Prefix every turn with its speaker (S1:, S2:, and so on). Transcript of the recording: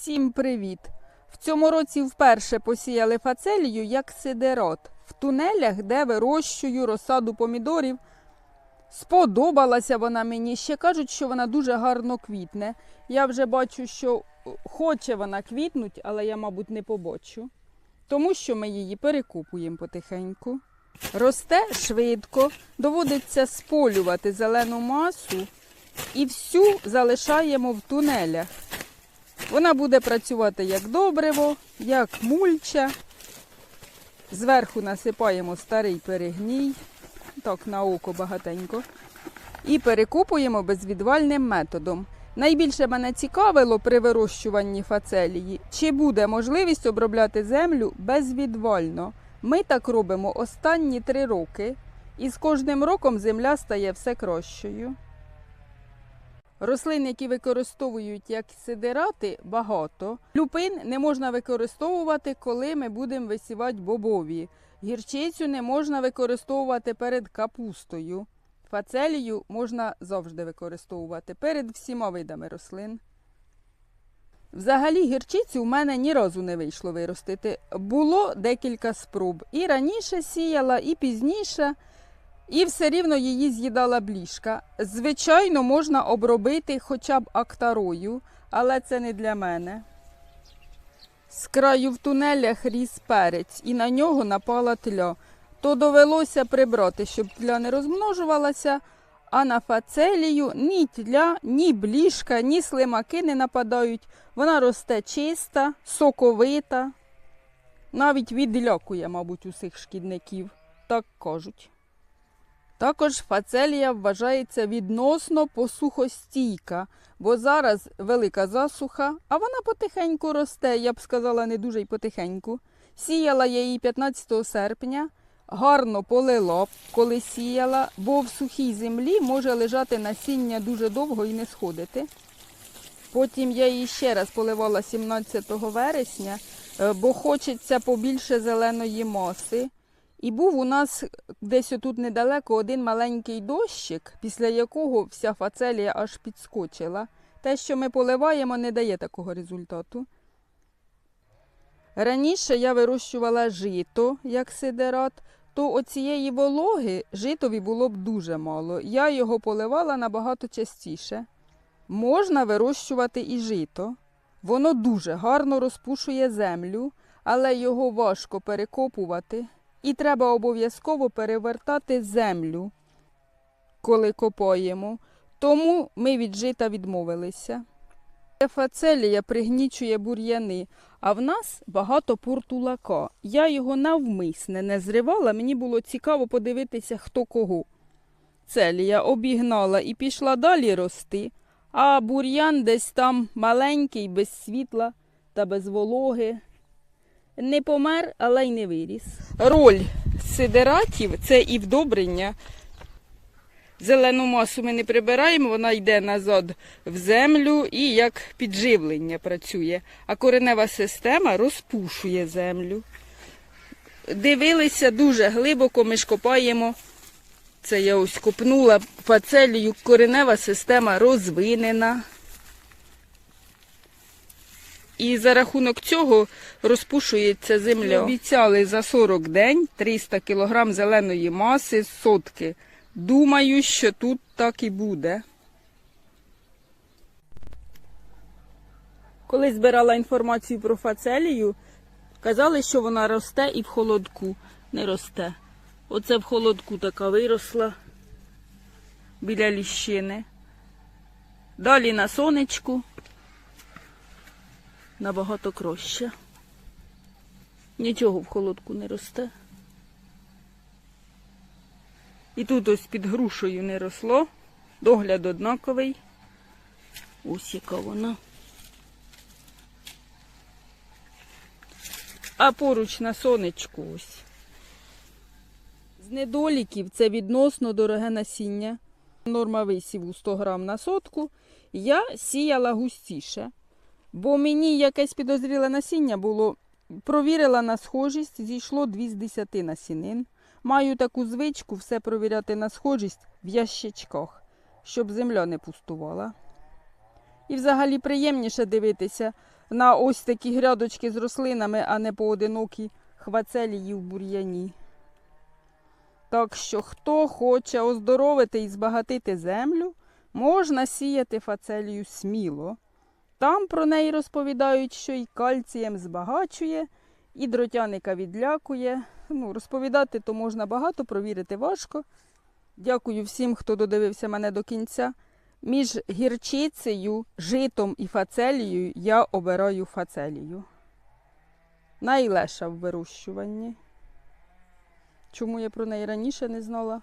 S1: Всім привіт! В цьому році вперше посіяли фацелію як сидерот в тунелях, де вирощую розсаду помідорів. Сподобалася вона мені. Ще кажуть, що вона дуже гарно квітне. Я вже бачу, що хоче вона квітнуть, але я, мабуть, не побачу. Тому що ми її перекупуємо потихеньку. Росте швидко, доводиться сполювати зелену масу і всю залишаємо в тунелях. Вона буде працювати як добриво, як мульча. Зверху насипаємо старий перегній, так на око багатенько. І перекупуємо безвідвальним методом. Найбільше мене цікавило при вирощуванні фацелії, чи буде можливість обробляти землю безвідвально. Ми так робимо останні три роки, і з кожним роком земля стає все кращою. Рослин, які використовують як сидирати, багато. Люпин не можна використовувати, коли ми будемо висівати бобові. Гірчицю не можна використовувати перед капустою. Фацелію можна завжди використовувати перед всіма видами рослин. Взагалі гірчицю у мене ні разу не вийшло виростити. Було декілька спроб. І раніше сіяла, і пізніше. І все рівно її з'їдала бліжка. Звичайно, можна обробити хоча б актарою, але це не для мене. З краю в тунелях ріс перець, і на нього напала тля. То довелося прибрати, щоб тля не розмножувалася, а на фацелію ні тля, ні бліжка, ні слимаки не нападають. Вона росте чиста, соковита. Навіть відлякує, мабуть, усіх шкідників, так кажуть. Також фацелія вважається відносно посухостійка, бо зараз велика засуха, а вона потихеньку росте, я б сказала, не дуже й потихеньку. Сіяла я її 15 серпня, гарно полила, коли сіяла, бо в сухій землі може лежати насіння дуже довго і не сходити. Потім я її ще раз поливала 17 вересня, е, бо хочеться побільше зеленої маси. І був у нас десь отут недалеко один маленький дощик, після якого вся фацелія аж підскочила. Те, що ми поливаємо, не дає такого результату. Раніше я вирощувала жито як сидерат, то оцієї вологи житові було б дуже мало. Я його поливала набагато частіше. Можна вирощувати і жито. Воно дуже гарно розпушує землю, але його важко перекопувати. І треба обов'язково перевертати землю, коли копаємо. Тому ми від жита відмовилися. Фацелія пригнічує бур'яни, а в нас багато портулака. Я його навмисне не зривала, мені було цікаво подивитися, хто кого. Целія обігнала і пішла далі рости, а бур'ян десь там маленький, без світла та без вологи. Не помер, але й не виріс. Роль сидератів це і вдобрення. Зелену масу ми не прибираємо, вона йде назад в землю і як підживлення працює. А коренева система розпушує землю. Дивилися дуже глибоко, ми ж копаємо. Це я ось копнула фацелію. Коренева система розвинена. І за рахунок цього розпушується земля. Обіцяли за 40 день 300 кг зеленої маси з сотки. Думаю, що тут так і буде. Коли збирала інформацію про фацелію, казали, що вона росте і в холодку не росте. Оце в холодку така виросла біля ліщини. Далі на сонечку набагато краще. Нічого в холодку не росте. І тут ось під грушею не росло. Догляд однаковий. Ось яка вона. А поруч на сонечку ось. З недоліків це відносно дороге насіння. Норма висіву 100 грам на сотку. Я сіяла густіше. Бо мені якесь підозріле насіння було. Провірила на схожість, зійшло 2 з 10 насінин. Маю таку звичку все провіряти на схожість в ящичках, щоб земля не пустувала. І взагалі приємніше дивитися на ось такі грядочки з рослинами, а не поодинокі хвацелії в бур'яні. Так що, хто хоче оздоровити і збагатити землю, можна сіяти фацелію сміло. Там про неї розповідають, що й кальцієм збагачує, і дротяника відлякує. Ну, розповідати то можна багато, провірити важко. Дякую всім, хто додивився мене до кінця. Між гірчицею, житом і фацелією я обираю фацелію. Найлеша в вирощуванні. Чому я про неї раніше не знала?